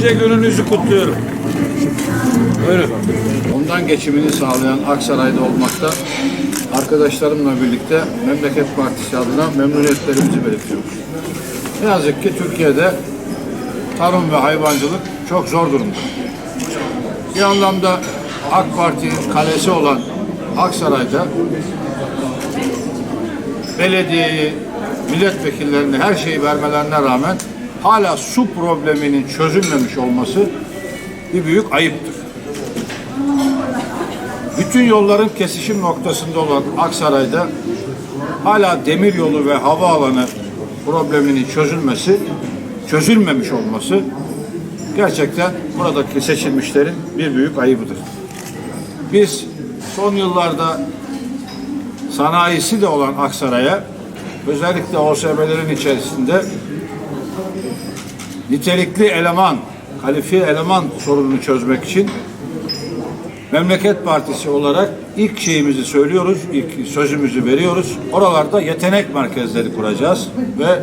Önce gününüzü kutluyorum. Buyurun. Ondan geçimini sağlayan Aksaray'da olmakta arkadaşlarımla birlikte Memleket Partisi adına memnuniyetlerimizi belirtiyoruz. Ne yazık ki Türkiye'de tarım ve hayvancılık çok zor durumda. Bir anlamda AK Parti'nin kalesi olan Aksaray'da belediyeyi, milletvekillerini her şeyi vermelerine rağmen hala su probleminin çözülmemiş olması bir büyük ayıptır. Bütün yolların kesişim noktasında olan Aksaray'da hala demir yolu ve havaalanı probleminin çözülmesi, çözülmemiş olması gerçekten buradaki seçilmişlerin bir büyük ayıbıdır. Biz son yıllarda sanayisi de olan Aksaray'a özellikle OSB'lerin içerisinde nitelikli eleman, kalifiye eleman sorununu çözmek için Memleket Partisi olarak ilk şeyimizi söylüyoruz, ilk sözümüzü veriyoruz. Oralarda yetenek merkezleri kuracağız ve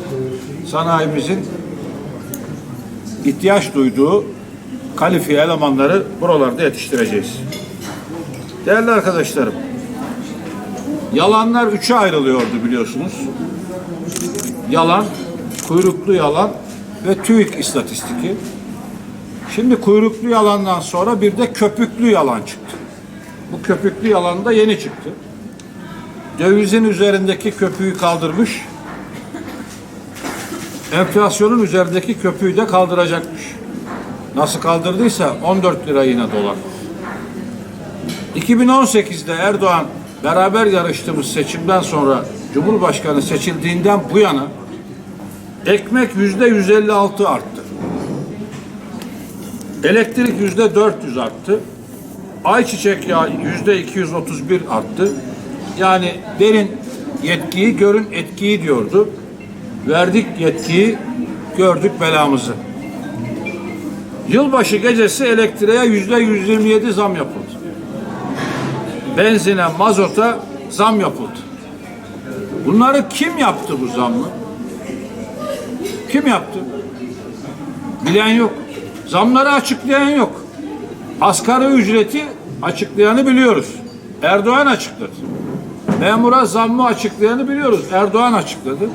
sanayimizin ihtiyaç duyduğu kalifiye elemanları buralarda yetiştireceğiz. Değerli arkadaşlarım, yalanlar üçe ayrılıyordu biliyorsunuz. Yalan, kuyruklu yalan ve TÜİK istatistiki. Şimdi kuyruklu yalandan sonra bir de köpüklü yalan çıktı. Bu köpüklü yalan da yeni çıktı. Dövizin üzerindeki köpüğü kaldırmış. Enflasyonun üzerindeki köpüğü de kaldıracakmış. Nasıl kaldırdıysa 14 lira yine dolar. 2018'de Erdoğan beraber yarıştığımız seçimden sonra Cumhurbaşkanı seçildiğinden bu yana ekmek yüzde 156 arttı. Elektrik yüzde 400 arttı. Ayçiçek yağı yüzde 231 arttı. Yani derin yetkiyi görün etkiyi diyordu. Verdik yetkiyi gördük belamızı. Yılbaşı gecesi elektriğe yüzde 127 zam yapıldı. Benzine, mazota zam yapıldı. Bunları kim yaptı bu zammı? Kim yaptı? Bilen yok. Zamları açıklayan yok. Asgari ücreti açıklayanı biliyoruz. Erdoğan açıkladı. Memura zammı açıklayanı biliyoruz. Erdoğan açıkladı.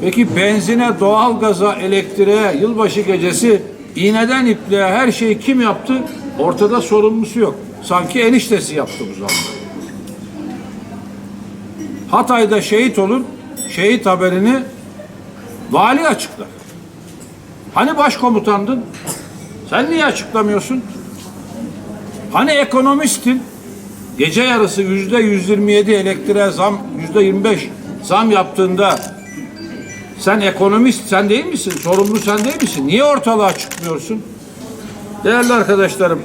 Peki benzine, doğalgaza, elektriğe, yılbaşı gecesi iğneden ipliğe her şeyi kim yaptı? Ortada sorumlusu yok. Sanki eniştesi yaptı bu zammı. Hatay'da şehit olun, şehit haberini vali açıklar. Hani başkomutandın? Sen niye açıklamıyorsun? Hani ekonomistin? Gece yarısı yüzde 127 elektriğe zam, yüzde 25 zam yaptığında sen ekonomist sen değil misin? Sorumlu sen değil misin? Niye ortalığa çıkmıyorsun? Değerli arkadaşlarım,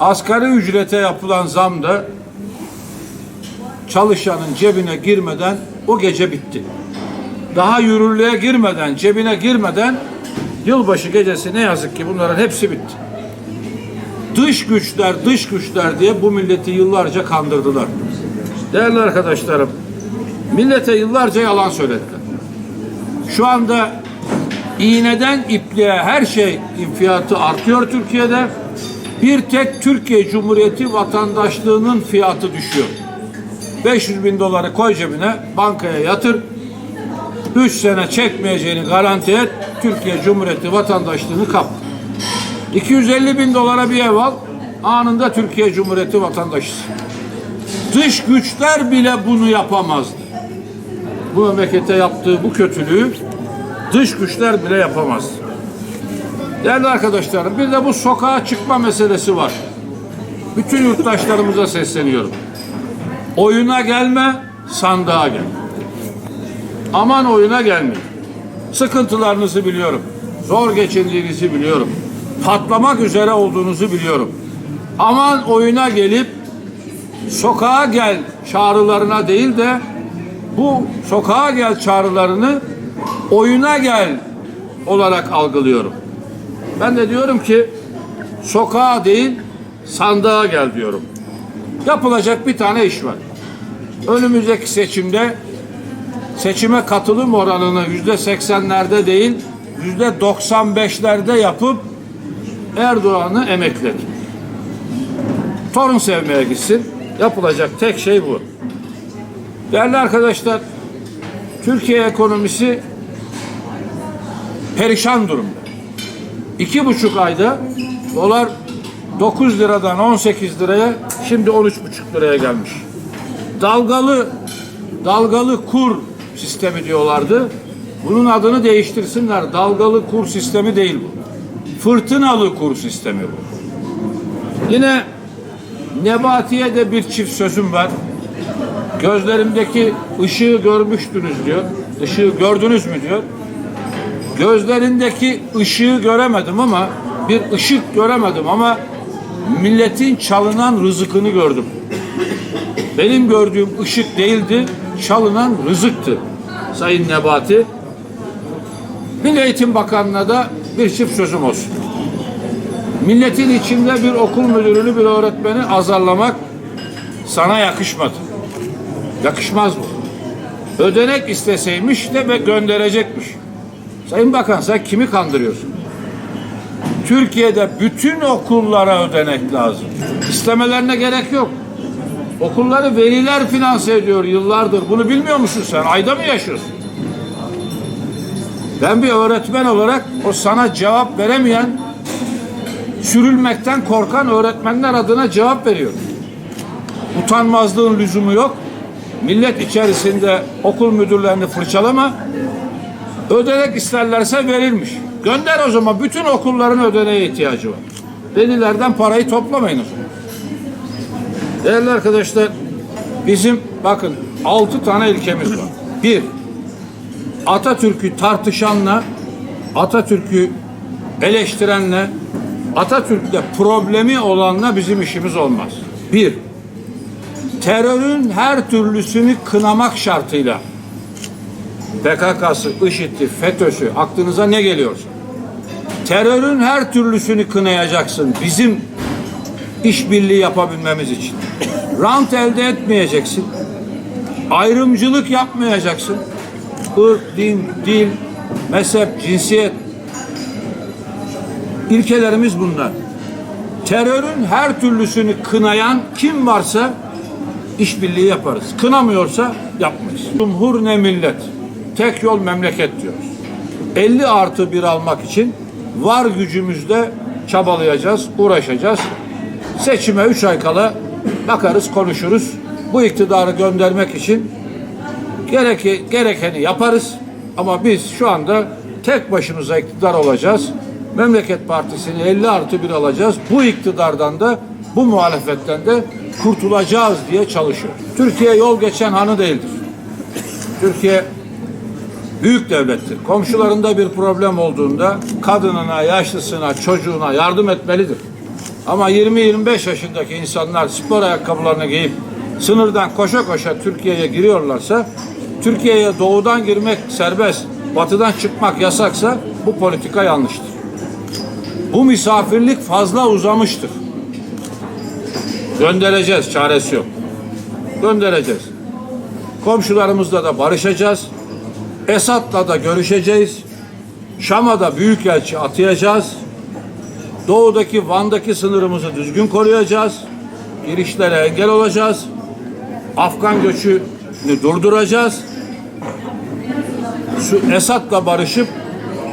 asgari ücrete yapılan zam da çalışanın cebine girmeden o gece bitti. Daha yürürlüğe girmeden, cebine girmeden yılbaşı gecesi ne yazık ki bunların hepsi bitti. Dış güçler, dış güçler diye bu milleti yıllarca kandırdılar. Değerli arkadaşlarım, millete yıllarca yalan söylediler. Şu anda iğneden ipliğe her şey fiyatı artıyor Türkiye'de. Bir tek Türkiye Cumhuriyeti vatandaşlığının fiyatı düşüyor. 500 bin doları koy cebine, bankaya yatır. 3 sene çekmeyeceğini garanti et. Türkiye Cumhuriyeti vatandaşlığını kap. 250 bin dolara bir ev al. Anında Türkiye Cumhuriyeti vatandaşısın. Dış güçler bile bunu yapamazdı. Bu memlekete yaptığı bu kötülüğü dış güçler bile yapamazdı. Değerli arkadaşlarım bir de bu sokağa çıkma meselesi var. Bütün yurttaşlarımıza sesleniyorum. Oyuna gelme, sandığa gel. Aman oyuna gelmeyin. Sıkıntılarınızı biliyorum. Zor geçindiğinizi biliyorum. Patlamak üzere olduğunuzu biliyorum. Aman oyuna gelip sokağa gel çağrılarına değil de bu sokağa gel çağrılarını oyuna gel olarak algılıyorum. Ben de diyorum ki sokağa değil sandığa gel diyorum. Yapılacak bir tane iş var. Önümüzdeki seçimde seçime katılım oranını yüzde seksenlerde değil yüzde doksan beşlerde yapıp Erdoğan'ı emekledi. Torun sevmeye gitsin. Yapılacak tek şey bu. Değerli arkadaşlar, Türkiye ekonomisi perişan durumda. İki buçuk ayda dolar 9 liradan 18 liraya şimdi 13,5 liraya gelmiş. Dalgalı dalgalı kur sistemi diyorlardı. Bunun adını değiştirsinler. Dalgalı kur sistemi değil bu. Fırtınalı kur sistemi bu. Yine Nebati'ye de bir çift sözüm var. Gözlerimdeki ışığı görmüştünüz diyor. Işığı gördünüz mü diyor. Gözlerindeki ışığı göremedim ama bir ışık göremedim ama milletin çalınan rızıkını gördüm. Benim gördüğüm ışık değildi, çalınan rızıktı. Sayın Nebati. Milli Eğitim Bakanlığı'na da bir çift sözüm olsun. Milletin içinde bir okul müdürünü, bir öğretmeni azarlamak sana yakışmadı. Yakışmaz bu. Ödenek isteseymiş de ve gönderecekmiş. Sayın Bakan sen kimi kandırıyorsun? Türkiye'de bütün okullara ödenek lazım. İstemelerine gerek yok. Okulları veliler finanse ediyor yıllardır. Bunu bilmiyor musun sen? Ayda mı yaşıyorsun? Ben bir öğretmen olarak o sana cevap veremeyen, sürülmekten korkan öğretmenler adına cevap veriyorum. Utanmazlığın lüzumu yok. Millet içerisinde okul müdürlerini fırçalama. Ödenek isterlerse verilmiş. Gönder o zaman. Bütün okulların ödeneğe ihtiyacı var. Velilerden parayı toplamayın o zaman. Değerli arkadaşlar, bizim bakın altı tane ilkemiz var. Bir, Atatürk'ü tartışanla, Atatürk'ü eleştirenle, Atatürk'le problemi olanla bizim işimiz olmaz. Bir, terörün her türlüsünü kınamak şartıyla PKK'sı, IŞİD'i, FETÖ'sü aklınıza ne geliyorsa terörün her türlüsünü kınayacaksın bizim işbirliği yapabilmemiz için. Rant elde etmeyeceksin. Ayrımcılık yapmayacaksın. Irk, din, dil, mezhep, cinsiyet ilkelerimiz bunlar. Terörün her türlüsünü kınayan kim varsa işbirliği yaparız. Kınamıyorsa yapmayız. Cumhur ne millet. Tek yol memleket diyoruz. 50 artı bir almak için var gücümüzde çabalayacağız, uğraşacağız. Seçime 3 ay kala bakarız, konuşuruz. Bu iktidarı göndermek için gereki, gerekeni yaparız. Ama biz şu anda tek başımıza iktidar olacağız. Memleket Partisi'ni 50 artı bir alacağız. Bu iktidardan da bu muhalefetten de kurtulacağız diye çalışıyor. Türkiye yol geçen hanı değildir. Türkiye büyük devlettir. Komşularında bir problem olduğunda kadınına, yaşlısına, çocuğuna yardım etmelidir. Ama 20-25 yaşındaki insanlar spor ayakkabılarını giyip sınırdan koşa koşa Türkiye'ye giriyorlarsa Türkiye'ye doğudan girmek serbest, batıdan çıkmak yasaksa bu politika yanlıştır. Bu misafirlik fazla uzamıştır. Göndereceğiz, çaresi yok. Göndereceğiz. Komşularımızla da barışacağız. Esad'la da görüşeceğiz. Şam'a da büyükelçi atayacağız. Doğudaki Van'daki sınırımızı düzgün koruyacağız. Girişlere engel olacağız. Afgan göçünü durduracağız. Şu Esad'la barışıp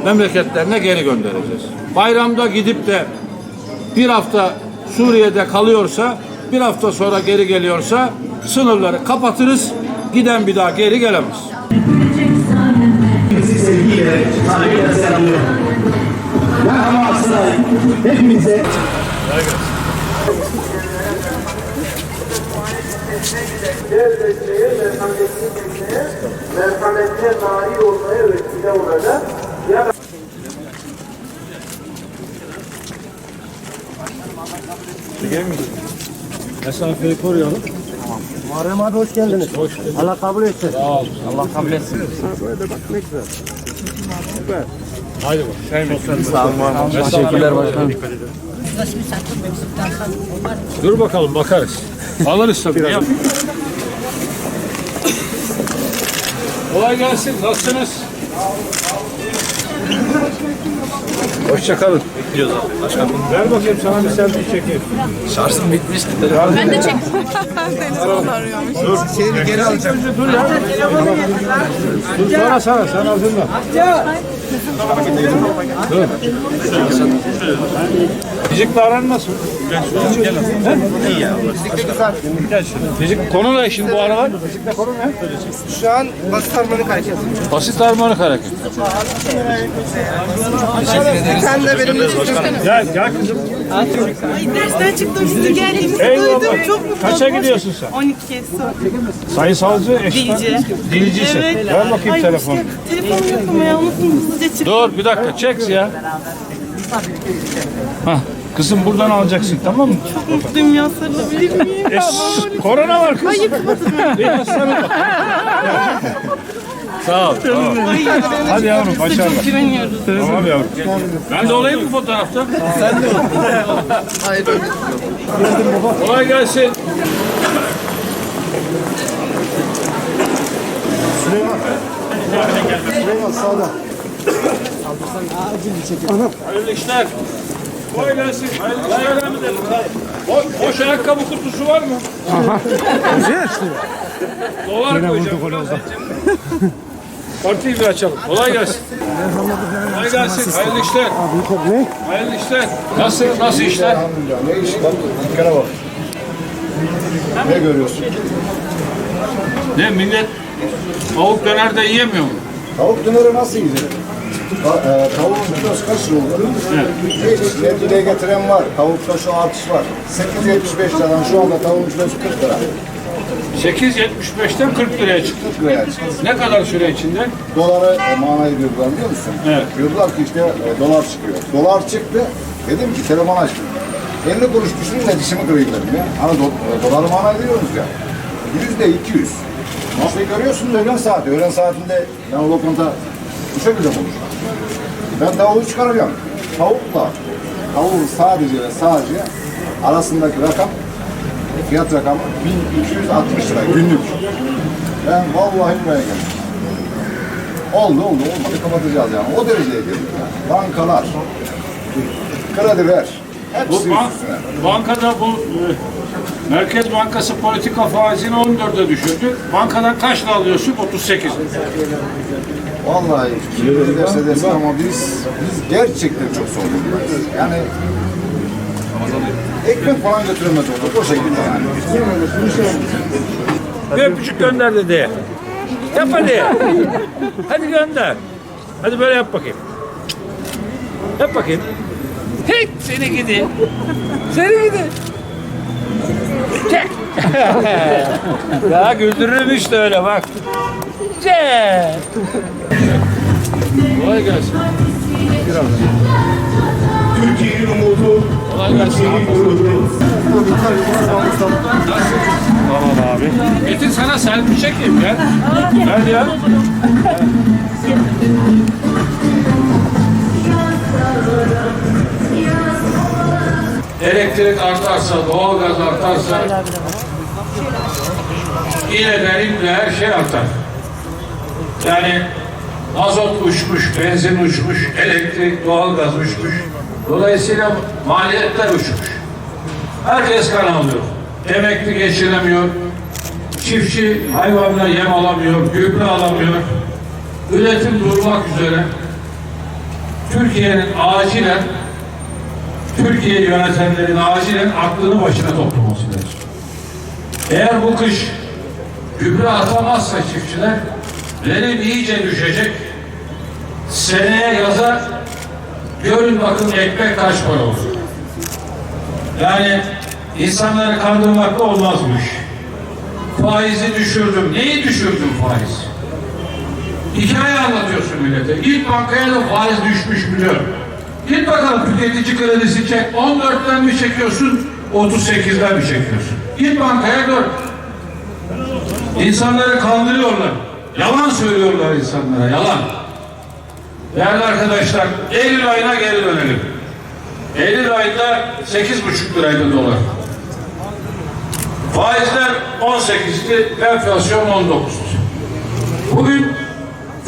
memleketlerine geri göndereceğiz. Bayramda gidip de bir hafta Suriye'de kalıyorsa, bir hafta sonra geri geliyorsa sınırları kapatırız. Giden bir daha geri gelemez. Hepinizi sevgiyle, saygıyla selamlıyorum. Aksaray. Hepinize devletliğe, merhametli kimseye, merhametine nail olmaya vesile olacak. Ya Mesafeyi koruyalım. Muharrem abi hoş geldiniz. Hoş bulduk. Allah kabul etsin. Allah kabul etsin. Haydi bak. Şey mi? Teşekkürler başkanım. Dur bakalım bakarız. Alırız tabii. Yap. Kolay gelsin. Nasılsınız? Hoşçakalın. Bekliyoruz abi. Başkanım. Ver bakayım sana bir selfie çekeyim. Şarjım bitmişti. Ben de çektim. Telefonu arıyormuş. Dur ya. Dur sonra sana, sen hazırla. Dur. Fizikle aran nasıl? İyi ya. Gel şimdi. Fizik konu ne şimdi bu aralar? Fizikle konu ne? Şu an basit harmonik hareket. Basit harmonik hareket. Sen de benimle Gel, gel kızım. Dersten çıktım sizi geldiğinizi Eyvallah. duydum. Çok mutlu Kaça gidiyorsun sen? 12 son. Sayısalcı, eşit. Dilci. Dilcisin. Evet. Ver bakayım Ay, telefonu. işte, Telefonum yok ama ya unuttum hızlıca çıktım. Dur bir dakika çek ya. Hah, kızım buradan alacaksın tamam mı? Çok mutluyum ya sarılabilir miyim? E, korona var kız. Ay kapatın. Biraz sarıl. Sağ ol. Tamam. Hadi yavrum başarılar. çok güveniyoruz. Tamam yavrum. Ben de olayım mı fotoğrafta? Sen de ol. Hayır. Kolay gelsin. Hayırlı işler. Kolay gelsin. Hayırlı işler. Boş, boş ayakkabı kutusu var mı? Dolar koyacağım. Partiyi bir açalım. Kolay gelsin. Kolay gelsin. Hayırlı işler. Hayırlı işler. Nasıl, nasıl işler? Ne iş bak dükkana bak. Ne görüyorsun? Ne millet tavuk döner de yiyemiyor mu? Tavuk döneri nasıl yiyecek? Ta, e, tavuğun kilosu kaç lira oldu? Ne dile getiren var. Tavukta şu artış var. 8.75 liradan şu anda tavuğun kilosu 40 lira. 8.75'ten 40 liraya çıktı. 40 liraya çıktı. Ne kadar süre içinde? Doları e, mana ediyordular biliyor musun? Evet. Diyordular ki işte e, dolar çıkıyor. Dolar çıktı. Dedim ki telefon açtım. 50 kuruş düşünün de dişimi kırayım dedim ya. Hani do, e, doları mana ediyoruz ya. Yüzde 200. Nasıl görüyorsun öğlen saati. Öğlen saatinde ben o lokanta bu şekilde konuşuyorum. Ben tavuğu çıkaracağım. Tavukla tavuğun sadece ve sadece arasındaki rakam fiyat rakamı 1260 lira günlük. Ben vallahi buraya geldim. Oldu oldu olmadı kapatacağız yani. O dereceye geldik yani. Bankalar, kredi ver. Hepsi Bu ban- üstüne. bankada bu e, Merkez Bankası politika faizini 14'e düşürdü. Bankadan kaçla alıyorsun? 38. Vallahi kim derse desin ama biz biz gerçekten çok zor durumdayız. Yani ekmek falan götüremez olduk o şekilde yani. Bir öpücük gönder dedi. Yap hadi. Hadi gönder. Hadi böyle yap bakayım. Yap bakayım. Hey seni gidi. Seni gidi. Çek. ya güldürürüm işte öyle bak. Çek. Kolay gelsin. Türkiye'nin umudu, Kolay gelsin. Tamam abi. Metin sana selfie çekeyim gel. Gel ya. Elektrik artarsa, doğalgaz artarsa yine benimle her şey artar. Yani mazot uçmuş, benzin uçmuş, elektrik, doğalgaz uçmuş. Dolayısıyla maliyetler uçmuş. Herkes kan alıyor. Emekli geçinemiyor. Çiftçi hayvanla yem alamıyor, gübre alamıyor. Üretim durmak üzere. Türkiye'nin acilen Türkiye yönetenlerin acilen aklını başına toplaması lazım. Eğer bu kış gübre atamazsa çiftçiler verim iyice düşecek. Seneye yaza görün bakın ekmek kaç para olur. Yani insanları kandırmakla olmaz bu. Faizi düşürdüm. Neyi düşürdüm faiz? Hikaye anlatıyorsun millete. Git bankaya da faiz düşmüş biliyor. Git bakalım tüketici kredisi çek. 14'ten mi çekiyorsun? 38'den mi çekiyorsun? Git bankaya gör. İnsanları kandırıyorlar. Yalan söylüyorlar insanlara. Yalan. Değerli arkadaşlar, Eylül ayına geri dönelim. Eylül ayında 8,5 liraydı dolar. Faizler 18'di, enflasyon 19'du. Bugün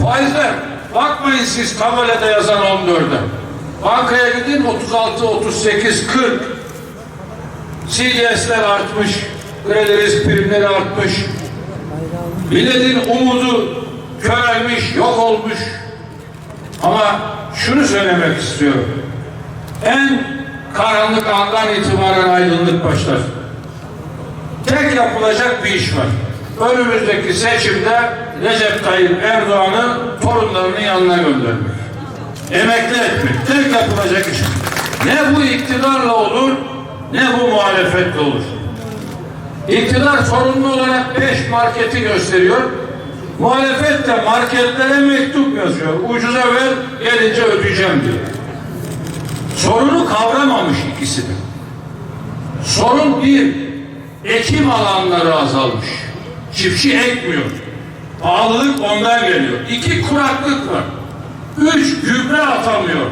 faizler Bakmayın siz tabelada yazan 14'e. Bankaya gidin 36, 38, 40. CDS'ler artmış. Kredi risk primleri artmış. Milletin umudu körelmiş, yok olmuş. Ama şunu söylemek istiyorum. En karanlık andan itibaren aydınlık başlar. Tek yapılacak bir iş var. Önümüzdeki seçimde Recep Tayyip Erdoğan'ı torunlarının yanına göndermek. Emekli etmek. Tek yapılacak iş. Ne bu iktidarla olur, ne bu muhalefetle olur. İktidar sorumlu olarak beş marketi gösteriyor. Muhalefet de marketlere mektup yazıyor. Ucuza ver, gelince ödeyeceğim diyor. Sorunu kavramamış ikisi de. Sorun bir, ekim alanları azalmış. Çiftçi ekmiyor. Pahalılık ondan geliyor. İki, kuraklık var. Üç, gübre atamıyor.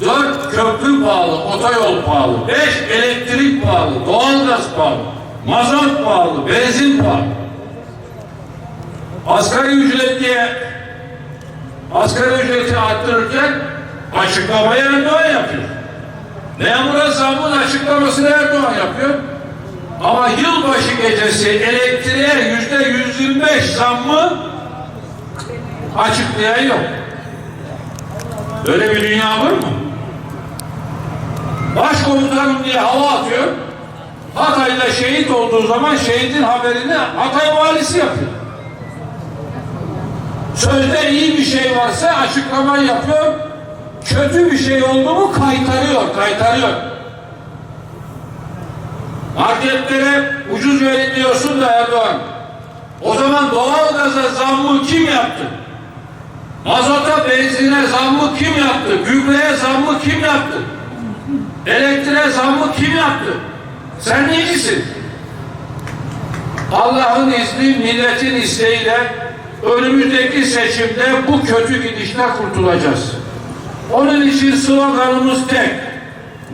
Dört, köprü pahalı, otoyol pahalı. Beş, elektrik pahalı, doğalgaz pahalı. Mazot pahalı, benzin pahalı. Asgari ücret diye asgari ücreti arttırırken açıklamayı Erdoğan yapıyor. Memura zammın açıklamasını Erdoğan yapıyor. Ama yılbaşı gecesi elektriğe yüzde 125 zammı açıklayan yok. Böyle bir dünya var mı? Başkomutanım diye hava atıyor. Hatay'da şehit olduğu zaman şehidin haberini Hatay valisi yapıyor. Sözde iyi bir şey varsa açıklama yapıyor. Kötü bir şey oldu mu kaytarıyor, kaytarıyor. Marketlere ucuz verin da Erdoğan. O zaman doğalgaza zammı kim yaptı? Mazota, benzine zammı kim yaptı? Gübreye zammı kim yaptı? Elektriğe zammı kim yaptı? Sen necisin? Allah'ın izni, milletin isteğiyle önümüzdeki seçimde bu kötü gidişten kurtulacağız. Onun için sloganımız tek.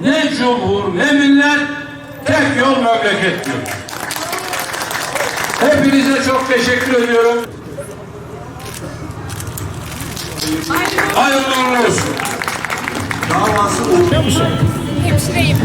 Ne cumhur ne millet, tek yol memleket diyor. Hepinize çok teşekkür ediyorum. Hayırlı uğurlu olsun. Hemşireyim.